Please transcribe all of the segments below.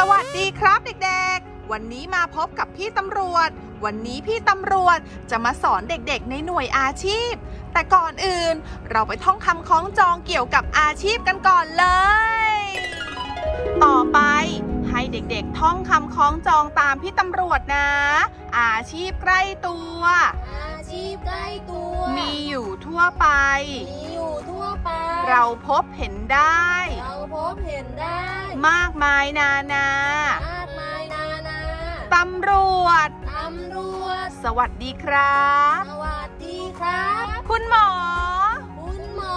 สวัสดีครับเด็กๆ วันนี้มาพบกับพี่ตำรวจ วันนี้พี่ตำรวจจะมาสอนเด็กๆ ในหน่วยอาชีพ แต่ก่อนอื่นเราไปท่องคำคล้องจองเกี่ยวกับอาชีพกันก่อนเลย ต่อไปให้เด็กๆ ท่องคำคล้องจองตามพี่ตำรวจนะ อาชีพใกล้ตัว ชีพใกล้ตัว มีอยู่ทั่วไป มีอยู่ทั่วไป เราพบเห็นได้ เราพบเห็นได้ มากมายนานามากมายนานาตำรวจ ตำรวจ สวัสดีครับ สวัสดีครับ คุณหมอ คุณหมอ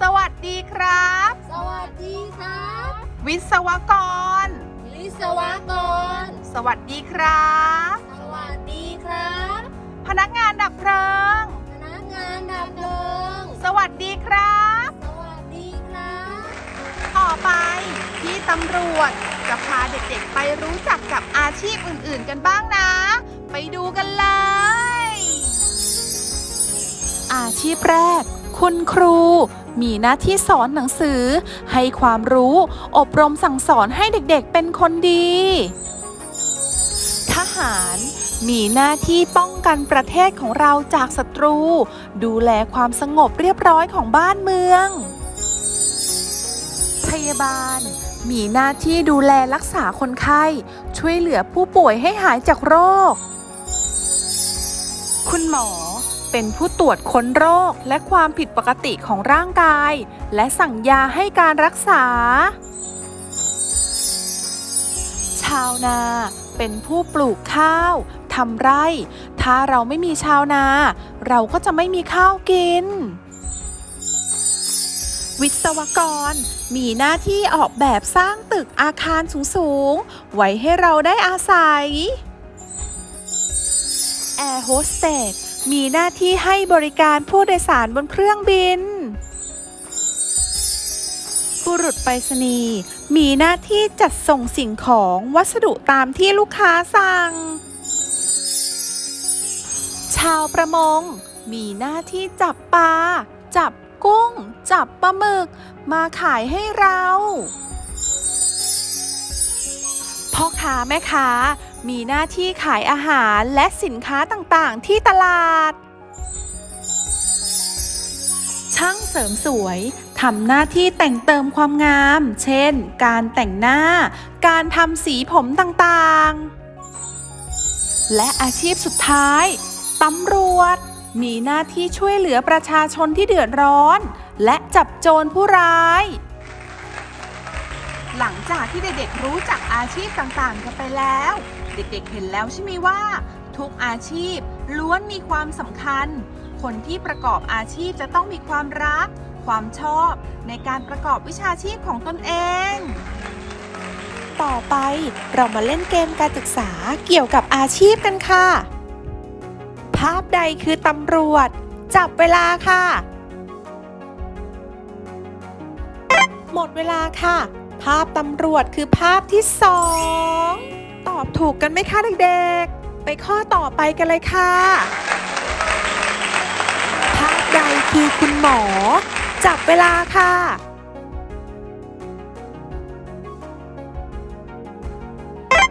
สวัสดีครับ สวัสดีครับ วิศวกร วิศวกร สวัสดีครับ สวัสดีครับ พนักงานดับเพลิง พนักงานดับเพลิง สวัสดีครับ สวัสดีครับ ต่อไปพี่ตำรวจจะพาเด็กๆ ไปรู้จักกับอาชีพอื่นๆกันบ้างนะ ไปดูกันเลย อาชีพแรก คุณครู มีหน้าที่สอนหนังสือ ให้ความรู้ อบรมสั่งสอนให้เด็กๆ เป็นคนดีท หาร มีหน้าที่ป้องกันประเทศของเราจากศัตรู ดูแลความสงบเรียบร้อยของบ้านเมือง พยาบาล มีหน้าที่ดูแลรักษาคนไข้ ช่วยเหลือผู้ป่วยให้หายจากโรค คุณหมอเป็นผู้ตรวจค้นโรคและความผิดปกติของร่างกาย และสั่งยาให้การรักษาาวนา เป็นผู้ปลูกข้าวทำไร่ ถ้าเราไม่มีชาวนา เราก็จะไม่มีข้าวกิน วิศวกร มีหน้าที่ออกแบบสร้างตึกอาคารสูงๆ ไว้ให้เราได้อาศัย แอร์โฮสเตสมีหน้าที่ให้บริการผู้โดยสารบนเครื่องบิน บุรุษไปรษณีย์มีหน้าที่จัดส่งสิ่งของวัสดุตามที่ลูกค้าสั่ง ชาวประมง มีหน้าที่จับปลา จับกุ้ง จับปลาหมึก มาขายให้เรา พ่อค้าแม่ค้า มีหน้าที่ขายอาหารและสินค้าต่างๆ ที่ตลาด ช่างเสริมสวย ทำหน้าที่แต่งเติมความงาม เช่น การแต่งหน้า การทำสีผมต่างๆ และอาชีพสุดท้ายตำรวจ มีหน้าที่ช่วยเหลือประชาชนที่เดือดร้อน และจับโจรผู้ร้าย หลังจากที่เด็กๆรู้จักอาชีพต่างๆ กันไปแล้ว เด็กๆเห็นแล้วใช่ไหมว่า ทุกอาชีพล้วนมีความสำคัญ คนที่ประกอบอาชีพจะต้องมีความรัก ความชอบในการประกอบวิชาชีพของตนเอง ต่อไปเรามาเล่นเกมการศึกษาเกี่ยวกับอาชีพกันค่ะ ภาพใดคือตำรวจ จับเวลาค่ะ หมดเวลาค่ะ ภาพตำรวจคือภาพที่สองตอบถูกกันไหมคะเด็กๆ ไปข้อต่อไปกันเลยค่ะ ภาพใดคือคุณหมอ เวลาค่ะ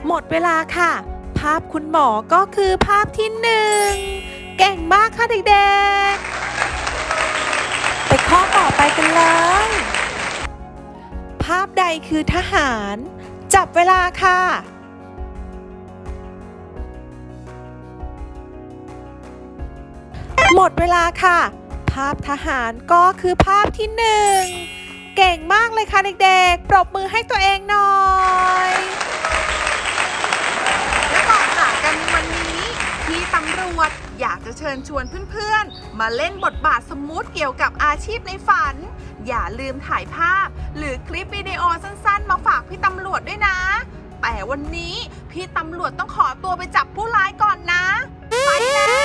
หมดเวลาค่ะ ภาพคุณหมอก็คือภาพที่หนึ่งเก่งมากค่ะเด็กๆ ไปข้อต่อไปกันเลย ภาพใดคือทหาร จับเวลาค่ะ หมดเวลาค่ะาพทหารก็คือภาพที่หนึ่งเก่งมากเลยค่ะเด็กๆ ปรบมือให้ตัวเองหน่อยและก่อนจากกันในวันนี้พี่ตำรวจอยากจะเชิญชวนเพื่อนๆ มาเล่นบทบาทสมมุติเกี่ยวกับอาชีพในฝัน อย่าลืมถ่ายภาพ หรือคลิปวิดีโอสั้นๆ มาฝากพี่ตำรวจด้วยนะ แต่วันนี้พี่ตำรวจต้องขอตัวไปจับผู้ร้ายก่อนนะ ไปแล้ว